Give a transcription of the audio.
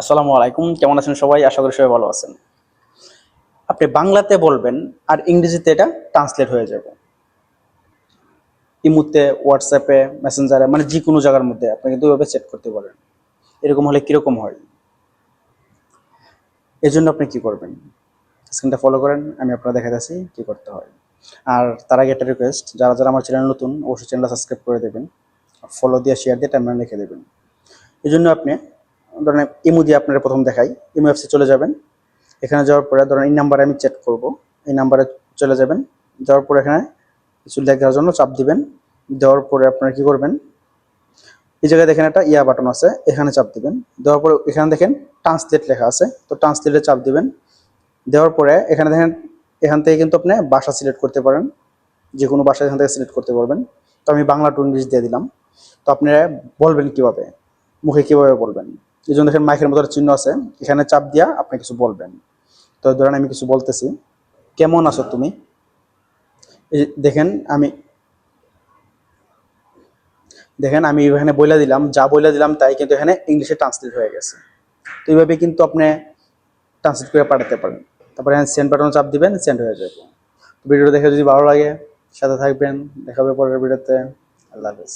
আসসালামু আলাইকুম, কেমন আছেন সবাই? আশা করি সবাই ভালো আছেন। আপনি বাংলাতে বলবেন আর ইংরেজিতে এটা ট্রান্সলেট হয়ে যাবে। ইমুতে হোয়াটসঅ্যাপে মেসেঞ্জারে মানে যে কোনো জায়গার মধ্যে আপনি কিন্তু ওইভাবে সেট করতে পারেন। এরকম হলে কীরকম হয়? এই জন্য আপনি কি করবেন? স্ক্রিনটা ফলো করেন, আমি আপনারা দেখা যাচ্ছি কি করতে হয়। আর তার আগে একটা রিকোয়েস্ট যারা যারা আমার চ্যানেল নতুন, অবশ্যই চ্যানেলটা সাবস্ক্রাইব করে দেবেন। ফলো দিয়ে শেয়ার দিয়ে টাইমলাইন রেখে দেবেন। এই জন্য আপনি ধরেন ইমো দিয়ে আপনারা প্রথম দেখাই ইমো অ্যাপসে চলে যাবেন। এখানে যাওয়ার পরে ধরেন এই নাম্বারে আমি চেক করব। এই নাম্বারে চলে যাবেন। যাওয়ার পরে এখানে কিছু লেখার জন্য চাপ দিবেন। দেওয়ার পরে আপনারা কি করবেন? এই জায়গায় দেখেন একটা ইয়া বাটন আছে, এখানে চাপ দিবেন। দেওয়ার পরে এখানে দেখেন ট্রান্সলেট লেখা আছে, তো ট্রান্সলেটে চাপ দিবেন। দেওয়ার পরে এখানে দেখেন, এখান থেকে কিন্তু আপনি ভাষা সিলেক্ট করতে পারেন। যে কোনো ভাষা এখান থেকে সিলেক্ট করতে পারবেন। তো আমি বাংলা টু ইংলিশ দিয়ে দিলাম। তো আপনারা বলবেন কীভাবে? মুখে কীভাবে বলবেন? এই জন্য দেখেন মাইকের মতো চিহ্ন আছে। এখানে চাপ দিয়া আপনি কিছু বলবেন। তো ধরেন আমি কিছু বলতেছি। কেমন আছো তুমি? দেখেন আমি দেখেন আমি এখানে বইলা দিলাম, যা বইলা দিলাম তাই কিন্তু এখানে ইংলিশে ট্রান্সলেট হয়ে গেছে। তো এইভাবে কিন্তু আপনি ট্রান্সলেট করে পাঠাতে পারেন। তারপরে এখানে সেন্ড বাটনে চাপ দিবেন সেন্ড হয়ে যাবে। ভিডিওটা দেখে যদি ভালো লাগে, সাথে থাকবেন। দেখাবে পরের ভিডিওতে। আল্লাহ হাফেজ।